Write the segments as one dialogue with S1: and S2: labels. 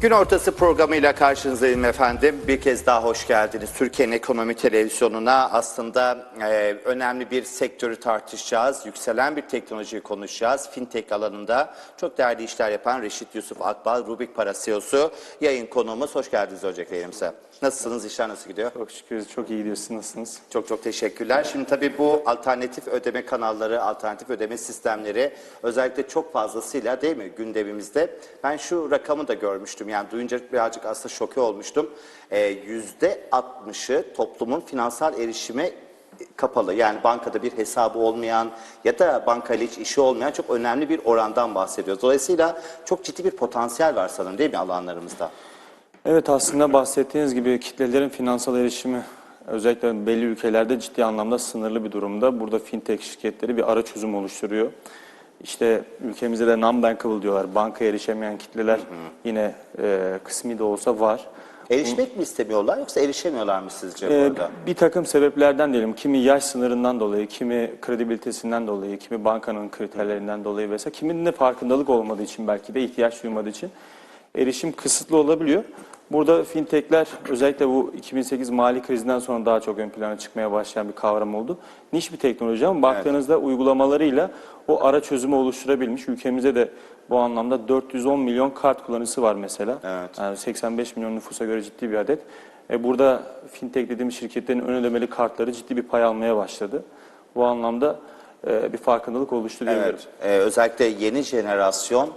S1: Gün ortası programıyla karşınızdayım efendim. Bir kez daha hoş geldiniz. Türkiye'nin ekonomi televizyonuna aslında e, önemli bir sektörü tartışacağız. Yükselen bir teknolojiyi konuşacağız. Fintech alanında çok değerli işler yapan Reşit Yusuf Akbal, Rubik Para CEO'su yayın konuğumuz. Hoş geldiniz öncelikle yayınımıza. Nasılsınız? İşler nasıl gidiyor?
S2: Çok şükür çok iyi gidiyorsunuz. Nasılsınız?
S1: Çok çok teşekkürler. Şimdi tabii bu alternatif ödeme kanalları, alternatif ödeme sistemleri özellikle çok fazlasıyla değil mi gündemimizde. Ben şu rakamı da görmüştüm. Yani duyunca birazcık aslında şoke olmuştum. Ee, Yüzde 60'ı toplumun finansal erişime kapalı. Yani bankada bir hesabı olmayan ya da bankayla hiç işi olmayan çok önemli bir orandan bahsediyoruz. Dolayısıyla çok ciddi bir potansiyel var sanırım değil mi alanlarımızda?
S2: Evet aslında bahsettiğiniz gibi kitlelerin finansal erişimi özellikle belli ülkelerde ciddi anlamda sınırlı bir durumda. Burada fintech şirketleri bir ara çözüm oluşturuyor. İşte ülkemizde de non-bankable diyorlar. Bankaya erişemeyen kitleler yine e, kısmi de olsa var.
S1: Erişmek mi istemiyorlar yoksa erişemiyorlar mı sizce
S2: Ee,
S1: burada?
S2: bir takım sebeplerden diyelim. Kimi yaş sınırından dolayı, kimi kredibilitesinden dolayı, kimi bankanın kriterlerinden dolayı vesaire. Kiminin de farkındalık olmadığı için belki de ihtiyaç duymadığı için erişim kısıtlı olabiliyor. Burada fintechler özellikle bu 2008 mali krizinden sonra daha çok ön plana çıkmaya başlayan bir kavram oldu. Niş bir teknoloji ama baktığınızda uygulamalarıyla o ara çözümü oluşturabilmiş. Ülkemizde de bu anlamda 410 milyon kart kullanıcısı var mesela.
S1: Evet.
S2: Yani 85 milyon nüfusa göre ciddi bir adet. E burada fintech dediğimiz şirketlerin ön ödemeli kartları ciddi bir pay almaya başladı. Bu anlamda e, bir farkındalık oluştu diyebilirim.
S1: Evet, e, özellikle yeni jenerasyon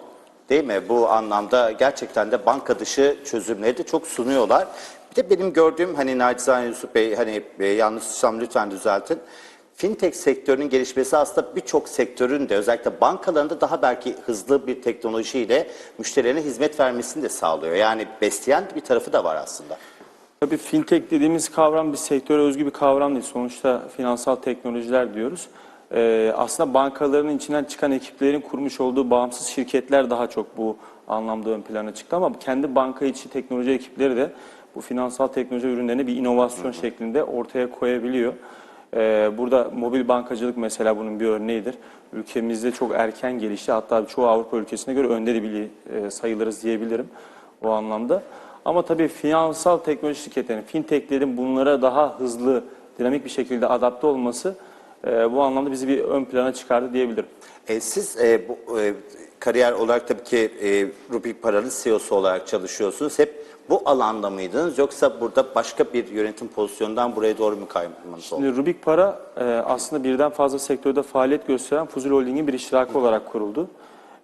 S1: değil mi? Bu anlamda gerçekten de banka dışı çözümleri de çok sunuyorlar. Bir de benim gördüğüm hani nacizane Yusuf Bey hani e, yanlışsam lütfen düzeltin. Fintech sektörünün gelişmesi aslında birçok sektörün de özellikle bankalarında daha belki hızlı bir teknolojiyle müşterilerine hizmet vermesini de sağlıyor. Yani besleyen bir tarafı da var aslında.
S2: Tabii fintech dediğimiz kavram bir sektöre özgü bir kavram değil. Sonuçta finansal teknolojiler diyoruz. Ee, aslında bankaların içinden çıkan ekiplerin kurmuş olduğu bağımsız şirketler daha çok bu anlamda ön plana çıktı. Ama kendi banka içi teknoloji ekipleri de bu finansal teknoloji ürünlerini bir inovasyon şeklinde ortaya koyabiliyor. Ee, burada mobil bankacılık mesela bunun bir örneğidir. Ülkemizde çok erken gelişti. Hatta çoğu Avrupa ülkesine göre önde de bili e, sayılırız diyebilirim o anlamda. Ama tabii finansal teknoloji şirketlerinin, fintechlerin bunlara daha hızlı, dinamik bir şekilde adapte olması e, bu anlamda bizi bir ön plana çıkardı diyebilirim.
S1: E, siz e, bu, e, kariyer olarak tabii ki e, Rubik Para'nın CEO'su olarak çalışıyorsunuz. Hep bu alanda mıydınız yoksa burada başka bir yönetim pozisyonundan buraya doğru mu kaymanız oldu?
S2: Şimdi Rubik Para e, aslında birden fazla sektörde faaliyet gösteren Fuzul Holding'in bir iştirakı olarak kuruldu.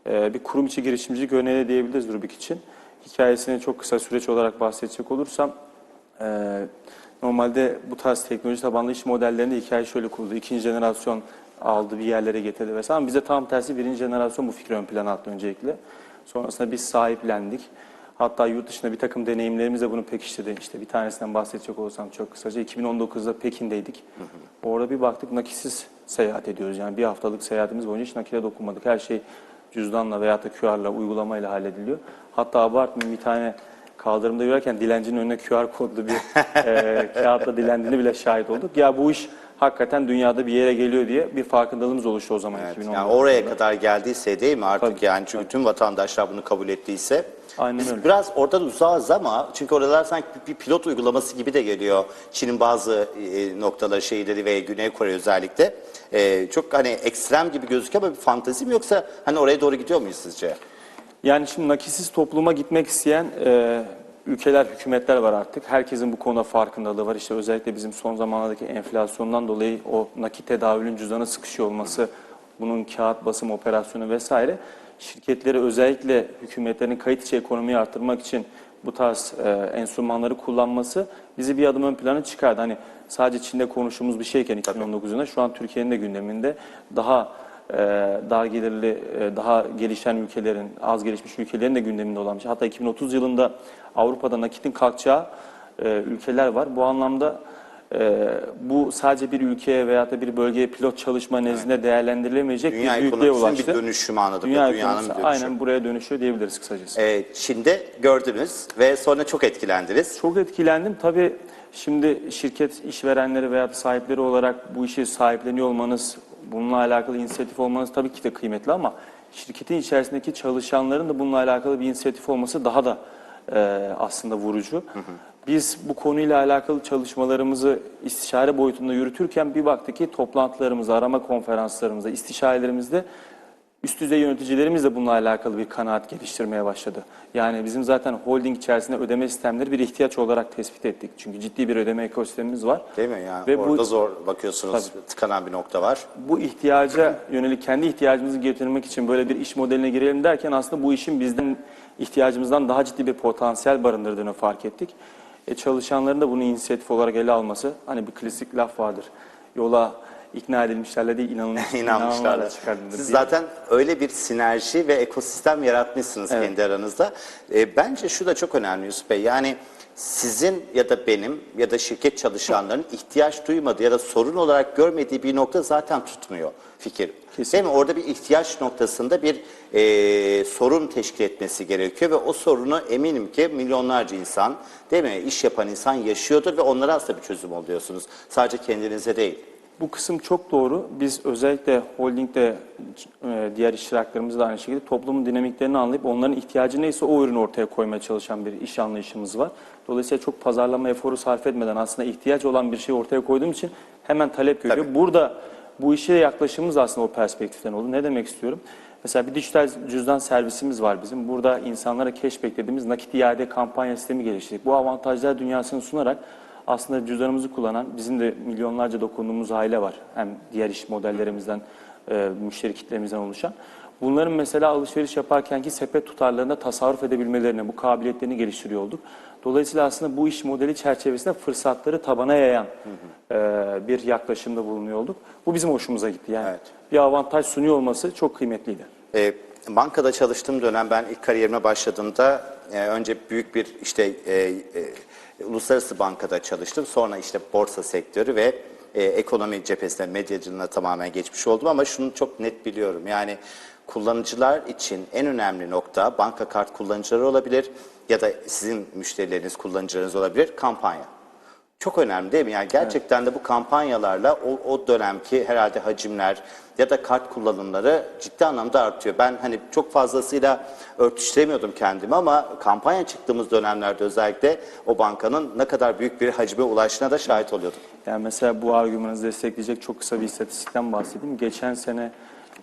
S2: E, bir kurum içi girişimcilik örneği diyebiliriz Rubik için. Hikayesini çok kısa süreç olarak bahsedecek olursam, e, normalde bu tarz teknoloji tabanlı iş modellerinde hikaye şöyle kuruldu. İkinci jenerasyon aldı bir yerlere getirdi vesaire. Ama bize tam tersi birinci jenerasyon bu fikri ön plana attı öncelikle. Sonrasında biz sahiplendik. Hatta yurt dışında bir takım deneyimlerimiz de bunu pekiştirdi. İşte bir tanesinden bahsedecek olursam çok kısaca. 2019'da Pekin'deydik. Orada bir baktık nakitsiz seyahat ediyoruz. Yani bir haftalık seyahatimiz boyunca hiç nakite dokunmadık. Her şey cüzdanla veya da QR'la, uygulamayla hallediliyor. Hatta abartmayayım bir tane kaldırımda yürürken dilencinin önüne QR kodlu bir e, kağıtla dilendiğini bile şahit olduk. Ya bu iş hakikaten dünyada bir yere geliyor diye bir farkındalığımız oluştu o zaman
S1: Evet,
S2: 2019'da.
S1: yani oraya kadar geldiyse değil mi artık
S2: Tabii,
S1: yani çünkü tüm vatandaşlar bunu kabul ettiyse.
S2: Aynen
S1: Biz
S2: öyle.
S1: biraz oradan uzağız ama çünkü oralar sanki bir pilot uygulaması gibi de geliyor. Çin'in bazı e, noktaları, şehirleri ve Güney Kore özellikle. E, çok hani ekstrem gibi gözüküyor ama bir fantezi mi yoksa hani oraya doğru gidiyor muyuz sizce?
S2: Yani şimdi nakitsiz topluma gitmek isteyen e, ülkeler, hükümetler var artık. Herkesin bu konuda farkındalığı var. İşte özellikle bizim son zamanlardaki enflasyondan dolayı o nakit tedavülün cüzdana sıkışıyor olması, bunun kağıt basım operasyonu vesaire şirketleri özellikle hükümetlerin kayıt içi ekonomiyi arttırmak için bu tarz e, enstrümanları kullanması bizi bir adım ön plana çıkardı. Hani sadece Çin'de konuştuğumuz bir şeyken 2019 yılında şu an Türkiye'nin de gündeminde daha e, dar gelirli, e, daha gelişen ülkelerin, az gelişmiş ülkelerin de gündeminde olan bir şey. Hatta 2030 yılında Avrupa'da nakitin kalkacağı e, ülkeler var. Bu anlamda e, bu sadece bir ülkeye veya da bir bölgeye pilot çalışma nezdinde değerlendirilemeyecek
S1: Dünya
S2: bir büyüklüğe ulaştı.
S1: bir dönüşümü anladım.
S2: Dünya
S1: Dünyanın dönüşümü.
S2: aynen buraya dönüşüyor diyebiliriz kısacası.
S1: E, Çin'de gördünüz ve sonra çok etkilendiniz.
S2: Çok etkilendim. Tabii şimdi şirket işverenleri veya sahipleri olarak bu işi sahipleniyor olmanız, bununla alakalı inisiyatif olmanız tabii ki de kıymetli ama şirketin içerisindeki çalışanların da bununla alakalı bir inisiyatif olması daha da e, aslında vurucu. Biz bu konuyla alakalı çalışmalarımızı istişare boyutunda yürütürken bir baktık ki toplantılarımızda, arama konferanslarımızda, istişarelerimizde üst düzey yöneticilerimiz de bununla alakalı bir kanaat geliştirmeye başladı. Yani bizim zaten holding içerisinde ödeme sistemleri bir ihtiyaç olarak tespit ettik. Çünkü ciddi bir ödeme ekosistemimiz var.
S1: Değil mi? Yani
S2: Ve
S1: orada
S2: bu-
S1: zor bakıyorsunuz tıkanan bir nokta var.
S2: bu ihtiyaca yönelik kendi ihtiyacımızı getirmek için böyle bir iş modeline girelim derken aslında bu işin bizden ihtiyacımızdan daha ciddi bir potansiyel barındırdığını fark ettik. E, çalışanların da bunu inisiyatif olarak ele alması, hani bir klasik laf vardır. Yola ikna edilmişlerle değil inanılmış,
S1: İnanmışlarla.
S2: çıkardınız
S1: Siz zaten öyle bir sinerji ve ekosistem yaratmışsınız
S2: Evet.
S1: kendi aranızda. E, bence şu da çok önemli Yusuf Bey. Yani sizin ya da benim ya da şirket çalışanların ihtiyaç duymadığı ya da sorun olarak görmediği bir nokta zaten tutmuyor fikir.
S2: Kesinlikle.
S1: Değil mi? Orada bir ihtiyaç noktasında bir e, sorun teşkil etmesi gerekiyor ve o sorunu eminim ki milyonlarca insan, değil mi? İş yapan insan yaşıyordur ve onlara aslında bir çözüm oluyorsunuz. Sadece kendinize değil.
S2: Bu kısım çok doğru. Biz özellikle holdingde e, diğer iştiraklarımız da aynı şekilde toplumun dinamiklerini anlayıp onların ihtiyacı neyse o ürünü ortaya koymaya çalışan bir iş anlayışımız var. Dolayısıyla çok pazarlama eforu sarf etmeden aslında ihtiyaç olan bir şeyi ortaya koyduğum için hemen talep görüyor.
S1: Tabii.
S2: Burada bu işe yaklaşımımız aslında o perspektiften oldu. Ne demek istiyorum? Mesela bir dijital cüzdan servisimiz var bizim. Burada insanlara cashback dediğimiz nakit iade kampanya sistemi geliştirdik. Bu avantajlar dünyasını sunarak aslında cüzdanımızı kullanan bizim de milyonlarca dokunduğumuz aile var. Hem diğer iş modellerimizden, e, müşteri kitlemizden oluşan. Bunların mesela alışveriş yaparkenki sepet tutarlarında tasarruf edebilmelerine, bu kabiliyetlerini geliştiriyor olduk. Dolayısıyla aslında bu iş modeli çerçevesinde fırsatları tabana yayan e, bir yaklaşımda bulunuyor olduk. Bu bizim hoşumuza gitti. Yani
S1: Evet.
S2: bir avantaj sunuyor olması çok kıymetliydi.
S1: E, bankada çalıştığım dönem ben ilk kariyerime başladığımda e, önce büyük bir işte e, e, uluslararası bankada çalıştım. Sonra işte borsa sektörü ve e, ekonomi cephesine medyacılığına tamamen geçmiş oldum ama şunu çok net biliyorum. Yani kullanıcılar için en önemli nokta banka kart kullanıcıları olabilir ya da sizin müşterileriniz, kullanıcılarınız olabilir kampanya. Çok önemli değil mi? Yani gerçekten de bu kampanyalarla o, o dönemki herhalde hacimler ya da kart kullanımları ciddi anlamda artıyor. Ben hani çok fazlasıyla örtüştüremiyordum kendimi ama kampanya çıktığımız dönemlerde özellikle o bankanın ne kadar büyük bir hacme ulaştığına da şahit oluyordum.
S2: Yani mesela bu argümanınızı destekleyecek çok kısa bir istatistikten bahsedeyim. Geçen sene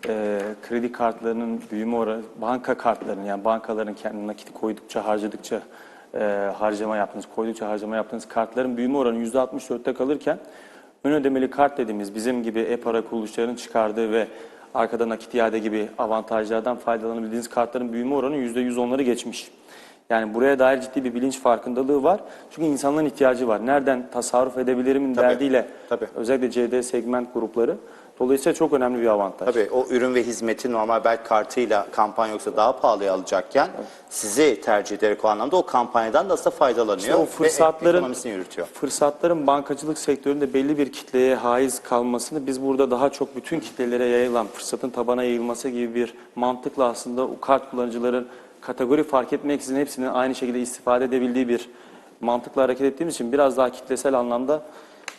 S2: e, kredi kartlarının büyüme oranı, banka kartlarının yani bankaların kendi nakit koydukça harcadıkça e, harcama yaptığınız, koydukça harcama yaptığınız kartların büyüme oranı %64'te kalırken ön ödemeli kart dediğimiz bizim gibi e-para kuruluşlarının çıkardığı ve arkada nakit iade gibi avantajlardan faydalanabildiğiniz kartların büyüme oranı %110'ları geçmiş. Yani buraya dair ciddi bir bilinç farkındalığı var. Çünkü insanların ihtiyacı var. Nereden tasarruf edebilirimin
S1: Tabii,
S2: derdiyle
S1: tabii.
S2: özellikle CD segment grupları. Dolayısıyla çok önemli bir avantaj.
S1: Tabii o ürün ve hizmeti normal belki kartıyla kampanya yoksa daha pahalıya alacakken sizi tercih ederek o anlamda o kampanyadan da aslında faydalanıyor.
S2: İşte o
S1: ve
S2: fırsatların
S1: ekonomisini yürütüyor.
S2: fırsatların bankacılık sektöründe belli bir kitleye haiz kalmasını biz burada daha çok bütün kitlelere yayılan fırsatın tabana yayılması gibi bir mantıkla aslında o kart kullanıcıların kategori fark etmeksizin hepsinin aynı şekilde istifade edebildiği bir mantıkla hareket ettiğimiz için biraz daha kitlesel anlamda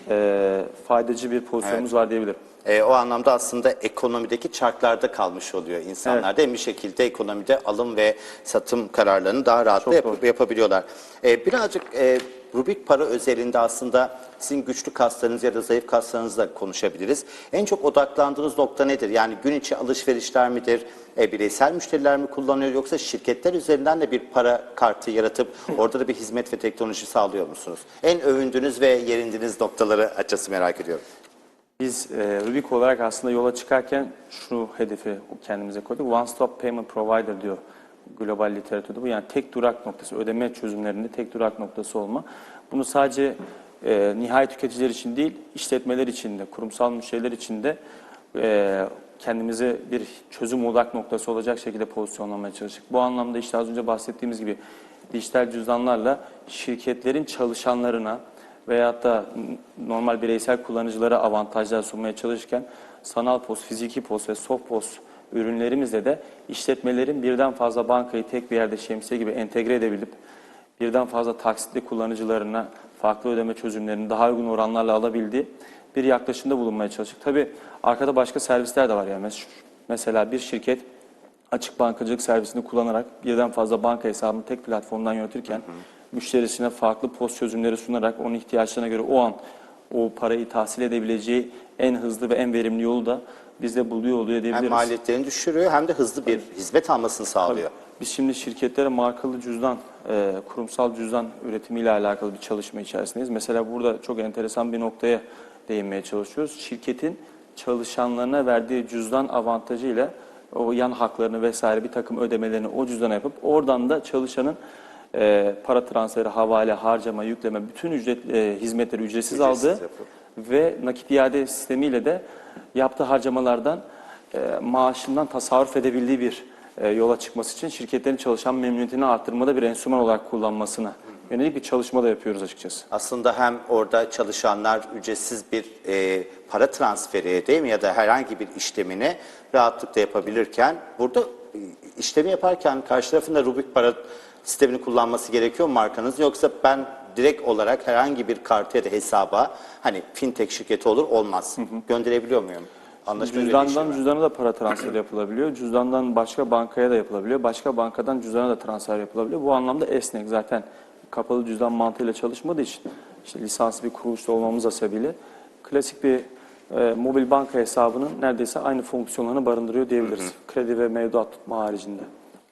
S2: e, faydacı bir pozisyonumuz var diyebilirim.
S1: E, o anlamda aslında ekonomideki çarklarda kalmış oluyor insanlar da bir şekilde ekonomide alım ve satım kararlarını daha rahat yap-
S2: doğru.
S1: yapabiliyorlar. E, birazcık e, Rubik para özelinde aslında sizin güçlü kaslarınız ya da zayıf kaslarınızla konuşabiliriz. En çok odaklandığınız nokta nedir? Yani gün içi alışverişler midir? E, bireysel müşteriler mi kullanıyor yoksa şirketler üzerinden de bir para kartı yaratıp orada da bir hizmet ve teknoloji sağlıyor musunuz? En övündüğünüz ve yerindiğiniz noktaları açısı merak ediyorum.
S2: Biz e, Rubik olarak aslında yola çıkarken şu hedefi kendimize koyduk. One Stop Payment Provider diyor global literatürde bu. Yani tek durak noktası, ödeme çözümlerinde tek durak noktası olma. Bunu sadece e, nihai tüketiciler için değil, işletmeler için de, kurumsal müşteriler için de e, kendimize bir çözüm odak noktası olacak şekilde pozisyonlamaya çalıştık. Bu anlamda işte az önce bahsettiğimiz gibi dijital cüzdanlarla şirketlerin çalışanlarına, veyahut da normal bireysel kullanıcılara avantajlar sunmaya çalışırken sanal post, fiziki post ve soft post ürünlerimizle de işletmelerin birden fazla bankayı tek bir yerde şemsiye gibi entegre edebilip birden fazla taksitli kullanıcılarına farklı ödeme çözümlerini daha uygun oranlarla alabildiği bir yaklaşımda bulunmaya çalıştık. Tabii arkada başka servisler de var yani. Mes- Mesela bir şirket açık bankacılık servisini kullanarak birden fazla banka hesabını tek platformdan yönetirken müşterisine farklı post çözümleri sunarak onun ihtiyaçlarına göre o an o parayı tahsil edebileceği en hızlı ve en verimli yolu da bizde buluyor oluyor
S1: Hem
S2: diyebiliriz.
S1: maliyetlerini düşürüyor hem de hızlı bir hizmet almasını sağlıyor.
S2: Biz şimdi şirketlere markalı cüzdan, e, kurumsal cüzdan üretimiyle alakalı bir çalışma içerisindeyiz. Mesela burada çok enteresan bir noktaya değinmeye çalışıyoruz. Şirketin çalışanlarına verdiği cüzdan avantajıyla o yan haklarını vesaire bir takım ödemelerini o cüzdana yapıp oradan da çalışanın e, para transferi, havale, harcama, yükleme bütün ücret e, hizmetleri ücretsiz,
S1: Ücretsiz
S2: aldığı
S1: yapıp.
S2: Ve nakit iade sistemiyle de yaptığı harcamalardan e, maaşından tasarruf edebildiği bir e, yola çıkması için şirketlerin çalışan memnuniyetini arttırmada bir enstrüman olarak kullanmasına yönelik bir çalışma da yapıyoruz açıkçası.
S1: Aslında hem orada çalışanlar ücretsiz bir e, para transferi değil mi ya da herhangi bir işlemini rahatlıkla yapabilirken burada e, işlemi yaparken karşı tarafında Rubik para sistemini kullanması gerekiyor mu markanız yoksa ben direkt olarak herhangi bir da hesaba hani fintech şirketi olur olmaz gönderebiliyor muyum? Anlaşma
S2: Cüzdandan
S1: mu?
S2: cüzdana da para transferi yapılabiliyor. Cüzdandan başka bankaya da yapılabiliyor. Başka bankadan cüzdana da transfer yapılabiliyor. Bu anlamda esnek zaten kapalı cüzdan mantığıyla çalışmadığı için işte lisanslı bir kuruluşta olmamız hasebiyle klasik bir e, mobil banka hesabının neredeyse aynı fonksiyonlarını barındırıyor diyebiliriz. Kredi ve mevduat tutma haricinde.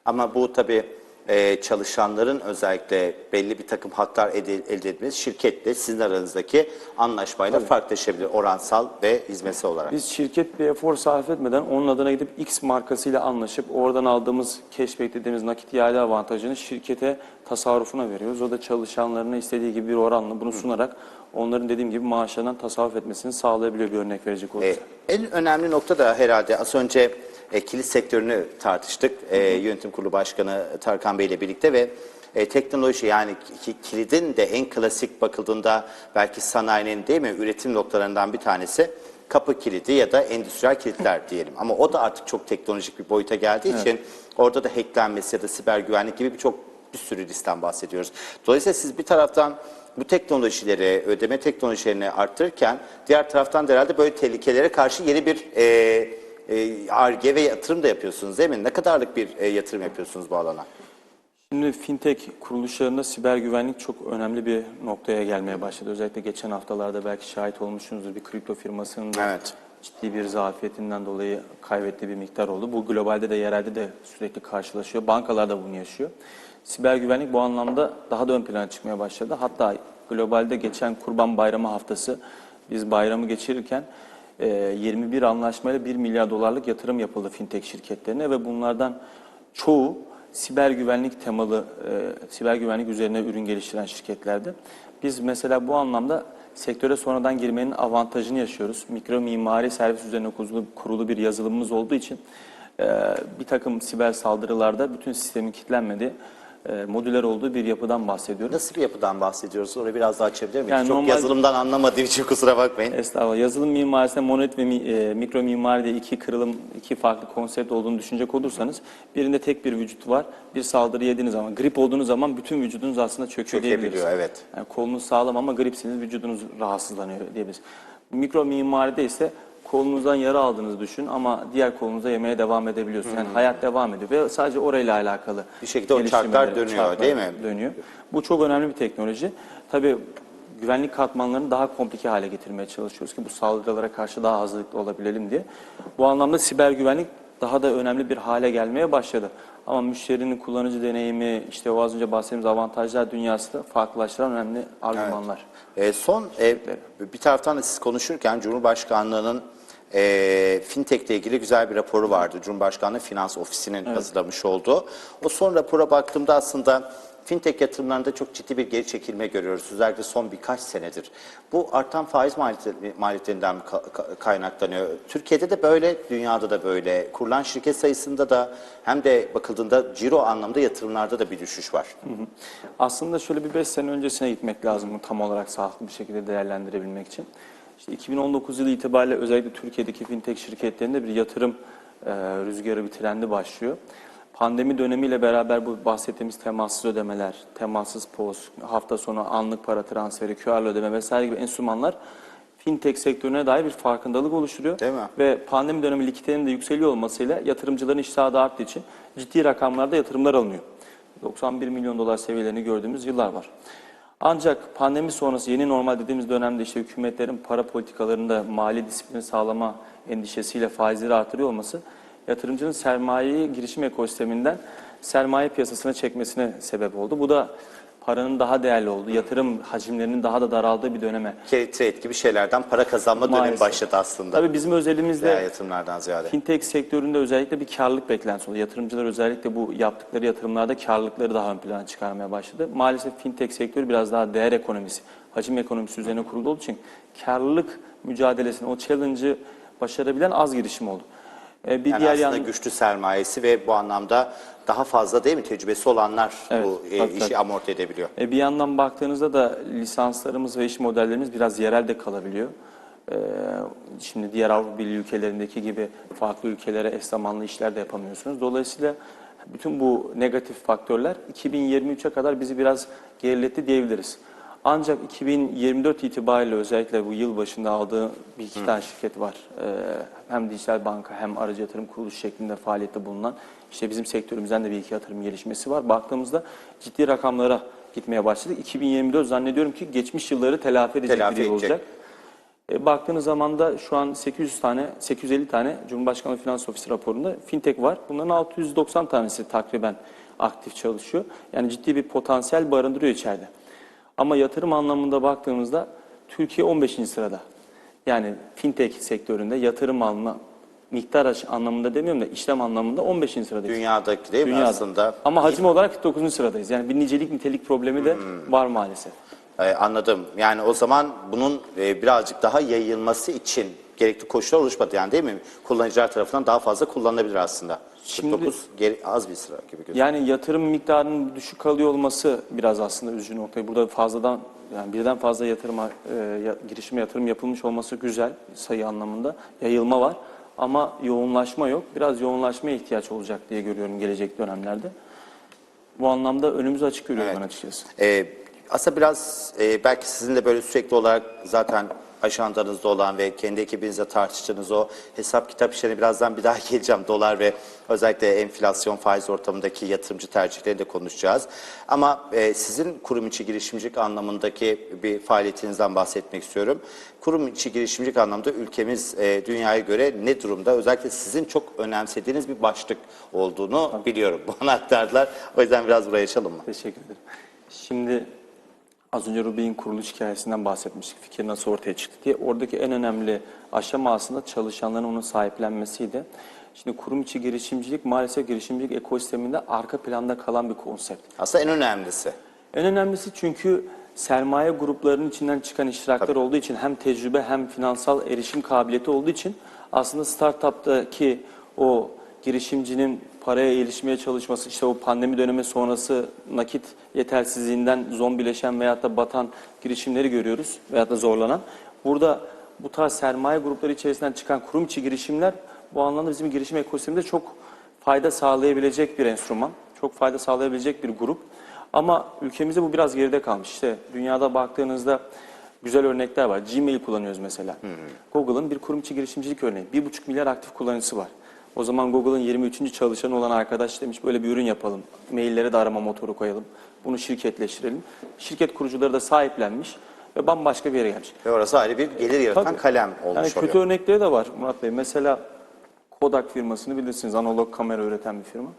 S1: Ama bu tabii e, çalışanların özellikle belli bir takım haklar elde etmesi şirketle sizin aranızdaki anlaşmayla farklılaşabilir oransal ve hizmetsel olarak.
S2: Biz şirket bir efor sarf etmeden onun adına gidip X markasıyla anlaşıp oradan aldığımız cashback dediğimiz nakit iade avantajını şirkete tasarrufuna veriyoruz. O da çalışanlarına istediği gibi bir oranla bunu sunarak onların dediğim gibi maaşlarından tasarruf etmesini sağlayabiliyor bir örnek verecek.
S1: E, en önemli nokta da herhalde az önce e, kilit sektörünü tartıştık. E, yönetim kurulu başkanı Tarkan Bey ile birlikte ve e, teknoloji yani ki, kilidin de en klasik bakıldığında belki sanayinin değil mi üretim noktalarından bir tanesi kapı kilidi ya da endüstriyel kilitler diyelim. Ama o da artık çok teknolojik bir boyuta geldiği için orada da hacklenmesi ya da siber güvenlik gibi birçok bir sürü listen bahsediyoruz. Dolayısıyla siz bir taraftan bu teknolojileri, ödeme teknolojilerini arttırırken diğer taraftan da herhalde böyle tehlikelere karşı yeni bir e, e, ARGE ve yatırım da yapıyorsunuz değil mi? Ne kadarlık bir e, yatırım yapıyorsunuz bu alana?
S2: Şimdi fintech kuruluşlarında siber güvenlik çok önemli bir noktaya gelmeye başladı. Özellikle geçen haftalarda belki şahit olmuşsunuzdur bir kripto firmasının da
S1: Evet.
S2: ciddi bir zafiyetinden dolayı kaybettiği bir miktar oldu. Bu globalde de yerelde de sürekli karşılaşıyor. Bankalar da bunu yaşıyor. Siber güvenlik bu anlamda daha da ön plana çıkmaya başladı. Hatta globalde geçen Kurban Bayramı haftası biz bayramı geçirirken 21 anlaşmayla 1 milyar dolarlık yatırım yapıldı fintech şirketlerine ve bunlardan çoğu siber güvenlik temalı, e, siber güvenlik üzerine ürün geliştiren şirketlerdi. Biz mesela bu anlamda sektöre sonradan girmenin avantajını yaşıyoruz. Mikro mimari servis üzerine kurulu, kurulu bir yazılımımız olduğu için e, bir takım siber saldırılarda bütün sistemin kilitlenmediği, e, modüler olduğu bir yapıdan bahsediyoruz.
S1: Nasıl bir yapıdan bahsediyoruz? Orayı biraz daha açabilir miyiz?
S2: Yani
S1: Çok
S2: normal-
S1: yazılımdan anlamadığım için kusura bakmayın.
S2: Estağfurullah. Yazılım mimarisinde monolit ve mi- e, mikro mimaride iki kırılım, iki farklı konsept olduğunu düşünecek olursanız birinde tek bir vücut var. Bir saldırı yediğiniz zaman, grip olduğunuz zaman bütün vücudunuz aslında çöküyor diyebiliriz.
S1: Çökebiliyor, evet.
S2: Yani kolunuz sağlam ama gripsiniz, vücudunuz rahatsızlanıyor diyebiliriz. Mikro mimaride ise kolunuzdan yara aldığınızı düşün ama diğer kolunuza yemeye devam edebiliyorsunuz. Yani hayat devam ediyor ve sadece orayla alakalı.
S1: Bir şekilde o çarklar dönüyor,
S2: çarklar
S1: değil mi?
S2: Dönüyor. Bu çok önemli bir teknoloji. Tabii güvenlik katmanlarını daha komplike hale getirmeye çalışıyoruz ki bu saldırılara karşı daha hazırlıklı olabilelim diye. Bu anlamda siber güvenlik daha da önemli bir hale gelmeye başladı. Ama müşterinin kullanıcı deneyimi, işte o az önce bahsettiğimiz avantajlar dünyası da farklılaştıran önemli argümanlar.
S1: E, son e, bir taraftan da siz konuşurken Cumhurbaşkanlığı'nın e, fintech ile ilgili güzel bir raporu vardı. Cumhurbaşkanlığı Finans Ofisi'nin hazırlamış olduğu. O son rapora baktığımda aslında fintech yatırımlarında çok ciddi bir geri çekilme görüyoruz. Özellikle son birkaç senedir. Bu artan faiz maliyetlerinden kaynaklanıyor? Türkiye'de de böyle, dünyada da böyle. Kurulan şirket sayısında da hem de bakıldığında ciro anlamda yatırımlarda da bir düşüş var.
S2: Aslında şöyle bir 5 sene öncesine gitmek lazım bunu tam olarak sağlıklı bir şekilde değerlendirebilmek için. İşte 2019 yılı itibariyle özellikle Türkiye'deki fintech şirketlerinde bir yatırım e, rüzgarı bir trendi başlıyor. Pandemi dönemiyle beraber bu bahsettiğimiz temassız ödemeler, temassız POS, hafta sonu anlık para transferi, QR'lı ödeme vesaire gibi enstrümanlar fintech sektörüne dair bir farkındalık oluşturuyor.
S1: Değil mi?
S2: Ve pandemi dönemi likiditenin de yükseliyor olmasıyla yatırımcıların iştahı da arttığı için ciddi rakamlarda yatırımlar alınıyor. 91 milyon dolar seviyelerini gördüğümüz yıllar var. Ancak pandemi sonrası yeni normal dediğimiz dönemde işte hükümetlerin para politikalarında mali disiplini sağlama endişesiyle faizleri artırıyor olması yatırımcının sermayeyi girişim ekosisteminden sermaye piyasasına çekmesine sebep oldu. Bu da paranın daha değerli olduğu, yatırım hacimlerinin daha da daraldığı bir döneme.
S1: Carry trade gibi şeylerden para kazanma dönemi
S2: Maalesef.
S1: başladı aslında.
S2: Tabii bizim özelimizde
S1: Veya yatırımlardan ziyade.
S2: Fintech sektöründe özellikle bir karlılık beklentisi oldu. Yatırımcılar özellikle bu yaptıkları yatırımlarda karlılıkları daha ön plana çıkarmaya başladı. Maalesef fintech sektörü biraz daha değer ekonomisi, hacim ekonomisi üzerine kurulu olduğu için karlılık mücadelesini, o challenge'ı başarabilen az girişim oldu. Ee, bir
S1: Yani
S2: diğer
S1: aslında
S2: yan
S1: güçlü sermayesi ve bu anlamda daha fazla değil mi tecrübesi olanlar
S2: Evet,
S1: bu e,
S2: tabii,
S1: işi
S2: tabii.
S1: amorti edebiliyor.
S2: E, bir yandan baktığınızda da lisanslarımız ve iş modellerimiz biraz yerel de kalabiliyor. E, şimdi diğer Avrupa Birliği ülkelerindeki gibi farklı ülkelere eş zamanlı işler de yapamıyorsunuz. Dolayısıyla bütün bu negatif faktörler 2023'e kadar bizi biraz geriletti diyebiliriz. Ancak 2024 itibariyle özellikle bu yıl başında aldığı bir iki tane şirket var. E, hem dijital banka hem aracı yatırım kuruluşu şeklinde faaliyette bulunan. İşte bizim sektörümüzden de bir iki yatırım gelişmesi var. Baktığımızda ciddi rakamlara gitmeye başladık. 2024 zannediyorum ki geçmiş yılları telafi edecek
S1: Telafi
S2: bir yıl
S1: edecek.
S2: olacak. E, baktığınız zaman da şu an 800 tane, 850 tane Cumhurbaşkanlığı Finans Ofisi raporunda fintech var. Bunların 690 tanesi takriben aktif çalışıyor. Yani ciddi bir potansiyel barındırıyor içeride. Ama yatırım anlamında baktığımızda Türkiye 15. sırada. Yani fintech sektöründe yatırım alma miktar anlamında demiyorum da işlem anlamında 15. sıradayız.
S1: Dünyadaki değil mi
S2: Dünyada.
S1: aslında?
S2: Ama hacim olarak 49. sıradayız. Yani bir nicelik nitelik problemi de
S1: Hmm.
S2: var maalesef.
S1: Ee, anladım. Yani o zaman bunun e, birazcık daha yayılması için gerekli koşullar oluşmadı yani değil mi? Kullanıcılar tarafından daha fazla kullanılabilir aslında.
S2: Şimdi-
S1: 49 geri, az bir sıra gibi gözüküyor.
S2: Yani yatırım miktarının düşük kalıyor olması biraz aslında üzücü noktayı. Burada fazladan yani birden fazla yatırıma e, girişime yatırım yapılmış olması güzel sayı anlamında. Yayılma var ama yoğunlaşma yok. Biraz yoğunlaşmaya ihtiyaç olacak diye görüyorum gelecek dönemlerde. Bu anlamda önümüzü açık görüyorum
S1: Evet.
S2: ben açıkçası.
S1: Ee, aslında biraz e, belki sizin de böyle sürekli olarak zaten ajandanızda olan ve kendi ekibinizle tartıştığınız o hesap kitap işlerine birazdan bir daha geleceğim. Dolar ve özellikle enflasyon faiz ortamındaki yatırımcı tercihlerini de konuşacağız. Ama e, sizin kurum içi girişimcilik anlamındaki bir faaliyetinizden bahsetmek istiyorum. Kurum içi girişimcilik anlamda ülkemiz e, dünyaya göre ne durumda? Özellikle sizin çok önemsediğiniz bir başlık olduğunu biliyorum. Bana aktardılar. O yüzden biraz buraya açalım mı?
S2: Teşekkür ederim. Şimdi az önce Rubik'in kuruluş hikayesinden bahsetmiştik. Fikir nasıl ortaya çıktı diye. Oradaki en önemli aşama aslında çalışanların onu sahiplenmesiydi. Şimdi kurum içi girişimcilik maalesef girişimcilik ekosisteminde arka planda kalan bir konsept.
S1: Aslında en önemlisi.
S2: En önemlisi çünkü sermaye gruplarının içinden çıkan iştiraklar olduğu için hem tecrübe hem finansal erişim kabiliyeti olduğu için aslında startup'taki o girişimcinin paraya erişmeye çalışması, işte o pandemi dönemi sonrası nakit yetersizliğinden zombileşen veyahut da batan girişimleri görüyoruz veyahut da zorlanan. Burada bu tarz sermaye grupları içerisinden çıkan kurum içi girişimler bu anlamda bizim girişim ekosisteminde çok fayda sağlayabilecek bir enstrüman, çok fayda sağlayabilecek bir grup. Ama ülkemizde bu biraz geride kalmış. İşte dünyada baktığınızda güzel örnekler var. Gmail kullanıyoruz mesela. Google'ın bir kurum içi girişimcilik örneği. 1,5 milyar aktif kullanıcısı var. O zaman Google'ın 23. çalışanı olan arkadaş demiş böyle bir ürün yapalım. Maillere de arama motoru koyalım. Bunu şirketleştirelim. Şirket kurucuları da sahiplenmiş ve bambaşka bir yere gelmiş.
S1: Ve orası ayrı bir gelir yaratan
S2: Tabii.
S1: kalem olmuş
S2: Yani kötü
S1: oluyor.
S2: örnekleri de var Murat Bey. Mesela Kodak firmasını bilirsiniz. Analog kamera üreten bir firma.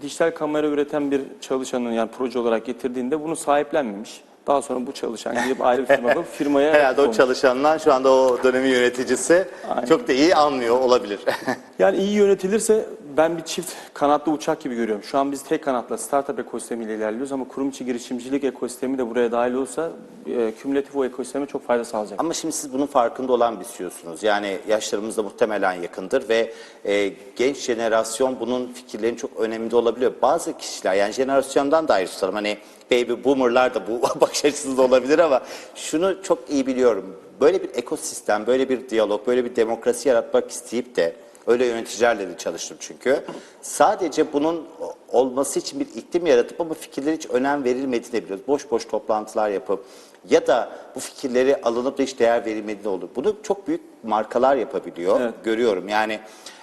S2: Dijital kamera üreten bir çalışanın yani proje olarak getirdiğinde bunu sahiplenmemiş. Daha sonra bu çalışan gidip ayrı bir firma kurup firmaya
S1: Herhalde o
S2: koymuş.
S1: çalışanlar şu anda o dönemin yöneticisi
S2: Aynen.
S1: çok da iyi anlıyor olabilir.
S2: Yani iyi yönetilirse ben bir çift kanatlı uçak gibi görüyorum. Şu an biz tek kanatla startup ekosistemiyle ilerliyoruz ama kurum içi girişimcilik ekosistemi de buraya dahil olursa e, kümülatif o ekosisteme çok fayda sağlayacak.
S1: Ama şimdi siz bunun farkında olan bir CEO'sunuz. Yani yaşlarımız da muhtemelen yakındır ve e, genç jenerasyon bunun fikirlerinin çok önemli olabiliyor. Bazı kişiler yani jenerasyondan da ayrı tutalım. Hani baby boomerlar da bu bakış açısında olabilir ama şunu çok iyi biliyorum. Böyle bir ekosistem, böyle bir diyalog, böyle bir demokrasi yaratmak isteyip de Öyle yöneticilerle de çalıştım çünkü. Sadece bunun olması için bir iklim yaratıp ama fikirlere hiç önem verilmediğini biliyoruz. Boş boş toplantılar yapıp ya da bu fikirleri alınıp da hiç değer verilmediğini olur. Bunu çok büyük markalar yapabiliyor.
S2: Evet.
S1: Görüyorum yani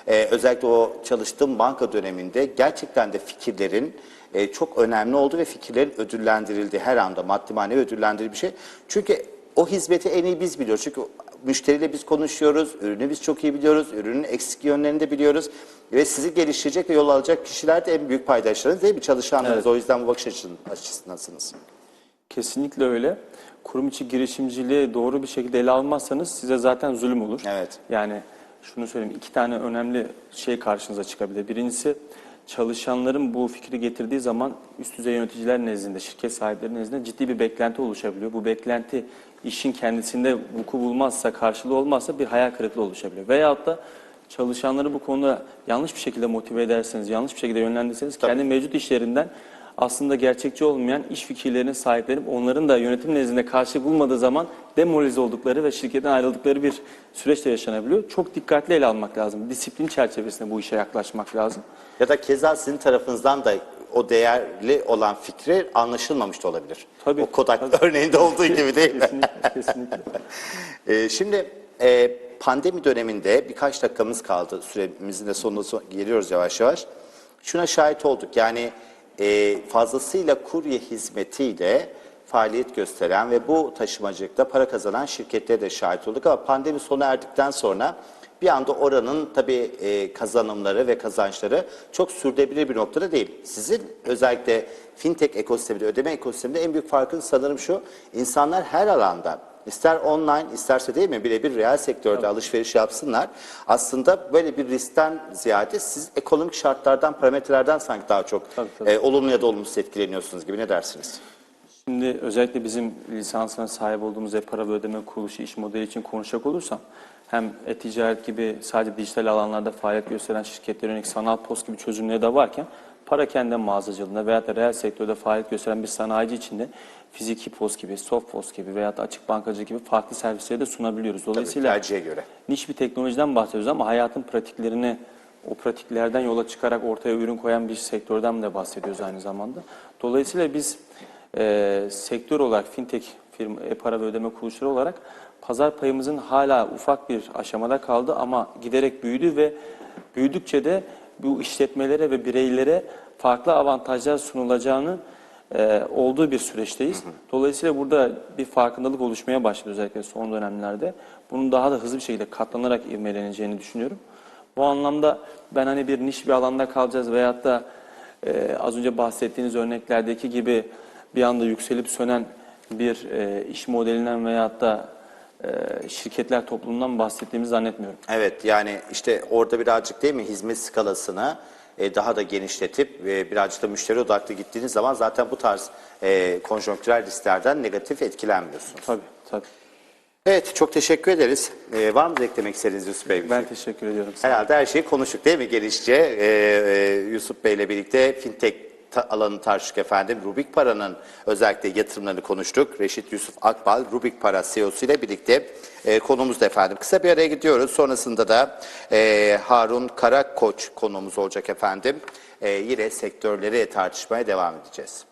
S1: e, özellikle o çalıştığım banka döneminde gerçekten de fikirlerin e, çok önemli olduğu ve fikirlerin ödüllendirildiği her anda maddi manevi ödüllendirildiği bir şey. Çünkü o hizmeti en iyi biz biliyoruz. Çünkü müşteriyle biz konuşuyoruz, ürünü biz çok iyi biliyoruz, ürünün eksik yönlerini de biliyoruz. Ve sizi geliştirecek ve yol alacak kişiler de en büyük paydaşlarınız değil mi? Çalışanlarınız.
S2: Evet.
S1: O yüzden bu bakış açısın- açısındasınız.
S2: Kesinlikle öyle. Kurum içi girişimciliği doğru bir şekilde ele almazsanız size zaten zulüm olur.
S1: Evet.
S2: Yani şunu söyleyeyim, iki tane önemli şey karşınıza çıkabilir. Birincisi çalışanların bu fikri getirdiği zaman üst düzey yöneticiler nezdinde, şirket sahipleri nezdinde ciddi bir beklenti oluşabiliyor. Bu beklenti işin kendisinde vuku bulmazsa, karşılığı olmazsa bir hayal kırıklığı oluşabiliyor. Veyahut da çalışanları bu konuda yanlış bir şekilde motive ederseniz, yanlış bir şekilde yönlendirirseniz kendi mevcut işlerinden aslında gerçekçi olmayan iş fikirlerine sahiplenip onların da yönetim nezdinde karşı bulmadığı zaman demoralize oldukları ve şirketten ayrıldıkları bir süreç de yaşanabiliyor. Çok dikkatli ele almak lazım. Disiplin çerçevesinde bu işe yaklaşmak lazım.
S1: Ya da keza sizin tarafınızdan da o değerli olan fikri anlaşılmamış da olabilir.
S2: Tabii,
S1: O Kodak örneğinde olduğu gibi değil mi?
S2: Kesinlikle, kesinlikle.
S1: Ee, şimdi e, pandemi döneminde birkaç dakikamız kaldı. Süremizin de sonuna son- geliyoruz yavaş yavaş. Şuna şahit olduk. Yani e, fazlasıyla kurye hizmetiyle faaliyet gösteren ve bu taşımacılıkta para kazanan şirketlere de şahit olduk. Ama pandemi sona erdikten sonra bir anda oranın tabii e, kazanımları ve kazançları çok sürdürülebilir bir noktada değil. Sizin özellikle fintech ekosisteminde, ödeme ekosisteminde en büyük farkın sanırım şu. İnsanlar her alanda ister online isterse değil mi birebir reel sektörde alışveriş yapsınlar. Aslında böyle bir riskten ziyade siz ekonomik şartlardan, parametrelerden sanki daha çok
S2: Tabii, tabii.
S1: e, olumlu ya da olumsuz etkileniyorsunuz gibi ne dersiniz?
S2: Şimdi özellikle bizim lisansına sahip olduğumuz e-para ve ödeme kuruluşu iş modeli için konuşacak olursam hem e-ticaret gibi sadece dijital alanlarda faaliyet gösteren şirketler yönelik sanal post gibi çözümleri de varken para kendi mağazacılığında veya da reel sektörde faaliyet gösteren bir sanayici için de fiziki post gibi, soft post gibi veya da açık bankacılık gibi farklı servisleri de sunabiliyoruz.
S1: Tabii
S2: Dolayısıyla
S1: tercihe göre.
S2: niş bir teknolojiden bahsediyoruz ama hayatın pratiklerini o pratiklerden yola çıkarak ortaya ürün koyan bir sektörden de bahsediyoruz aynı zamanda. Dolayısıyla biz e, sektör olarak fintech firma, e-para ve ödeme kuruluşları olarak pazar payımızın hala ufak bir aşamada kaldı ama giderek büyüdü ve büyüdükçe de bu işletmelere ve bireylere farklı avantajlar sunulacağını e, olduğu bir süreçteyiz. Dolayısıyla burada bir farkındalık oluşmaya başladı özellikle son dönemlerde. Bunun daha da hızlı bir şekilde katlanarak ivmeleneceğini düşünüyorum. Bu anlamda ben hani bir niş bir alanda kalacağız veyahut da e, az önce bahsettiğiniz örneklerdeki gibi bir anda yükselip sönen bir e, iş modelinden veyahut da e, şirketler toplumundan bahsettiğimizi zannetmiyorum.
S1: Evet yani işte orada birazcık değil mi hizmet skalasını e, daha da genişletip ve birazcık da müşteri odaklı gittiğiniz zaman zaten bu tarz e, konjonktürel risklerden negatif etkilenmiyorsunuz.
S2: Tabii, tabii.
S1: Evet çok teşekkür ederiz. E, var mı eklemek istediğiniz Yusuf Bey?
S2: Ben teşekkür ediyorum.
S1: Herhalde her şeyi konuştuk değil mi genişçe? E, e, Yusuf Bey ile birlikte fintech ta- alanını tartıştık efendim. Rubik Para'nın özellikle yatırımlarını konuştuk. Reşit Yusuf Akbal, Rubik Para CEO'su ile birlikte e, konumuzda efendim. Kısa bir araya gidiyoruz. Sonrasında da e, Harun Karakoç konuğumuz olacak efendim. E, yine sektörleri tartışmaya devam edeceğiz.